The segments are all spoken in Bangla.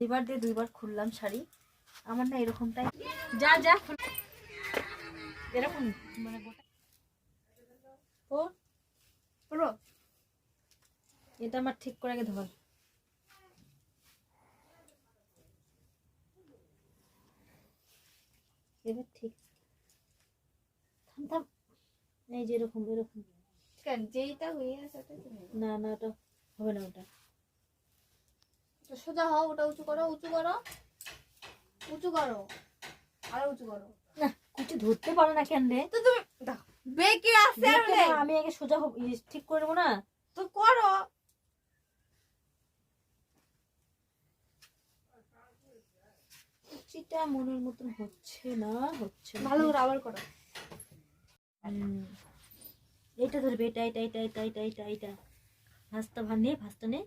দুইবার দিয়ে দুইবার খুললাম শাড়ি। আমার না এরকমটাই যা যা এরকম মানে গোটা ও পুরো এটা আমার ঠিক করে আগে ধর এবার ঠিক। থাম থাম। এই যে এরকম এরকম। যেইটা হয়ে আছে না না ওটা হবে না ওটা। সোজা হও ওটা উঁচু করো উঁচু করো। উঁচু করো। আর উঁচু করো। না কুচি ধরতে পারো না কেন রে? তো তুমি বেঁকে নেই। আমি আগে সোজা ইয়ে, ঠিক করে নেব না? তো করো। মনের মতন হচ্ছে না হচ্ছে ভালো করে আবার করো। এইটা ধরবে এটা এটা এটা এটা এটা এটা এটা। ভাস্তা ভান নে ভাস্তা নে।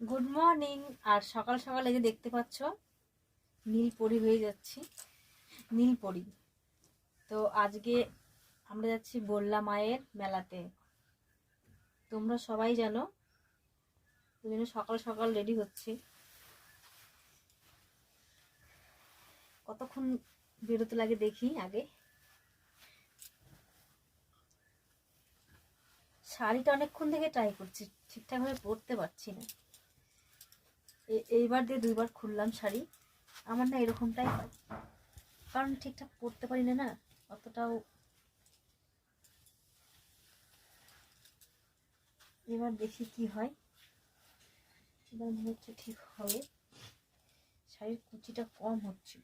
গুড মর্নিং আর সকাল সকাল এই যে দেখতে পাচ্ছ, নীল পরি হয়ে যাচ্ছি। নীল পরি। তো আজকে আমরা যাচ্ছি বললা মায়ের মেলাতে। তোমরা সবাই জানো ওই জন্য সকাল সকাল রেডি হচ্ছি। কতক্ষণ বেরোতে লাগে দেখি আগে। শাড়িটা অনেকক্ষণ থেকে ট্রাই করছি, ঠিকঠাকভাবে পরতে পারছি না। এইবার দিয়ে দুইবার খুললাম শাড়ি। আমার না এরকমটাই হয়। কারণ ঠিকঠাক পরতে পারি না না, অতটাও। এবার দেখি কি হয়। এবার মনে হচ্ছে ঠিক হবে। শাড়ির কুচিটা কম হচ্ছে।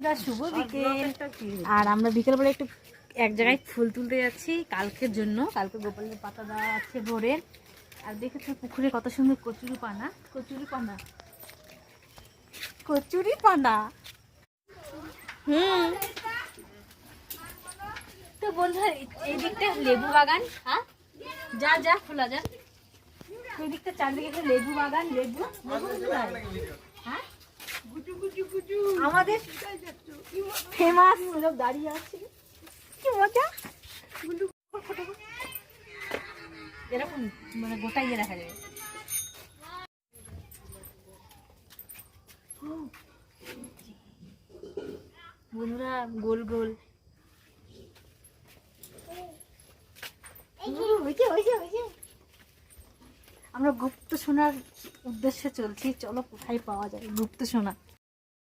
শুভ বিকেল। আর আমরা বিকেলবেলা একটু এক জায়গায় ফুল তুলতে যাচ্ছি কালকের জন্য। কালকে গোপালের পাতা দেওয়া আছে ভোরের আর দেখেছ পুকুরে কত সুন্দর কচুরি পানা? কচুরি পানা। কচুরি পানা? হুম। তো বন্ধুরা এই- এই দিকটা লেবু বাগান হ্যাঁ? যা যা খোলা যা। এই দিকটা চারদিকে লেবু বাগান লেবু লেবু হ্যাঁ? আমাদের ফেমাস লোক দাঁড়িয়ে আছে। কি মজা? এরকম মানে গোটা ইয়ে দেখা যাবে বন্ধুরা গোল গোল। হয়েছে হয়েছে হয়েছে আমরা গুপ্ত সোনার উদ্দেশ্যে চলছি। চলো কোথায় পাওয়া যায়? গুপ্ত সোনা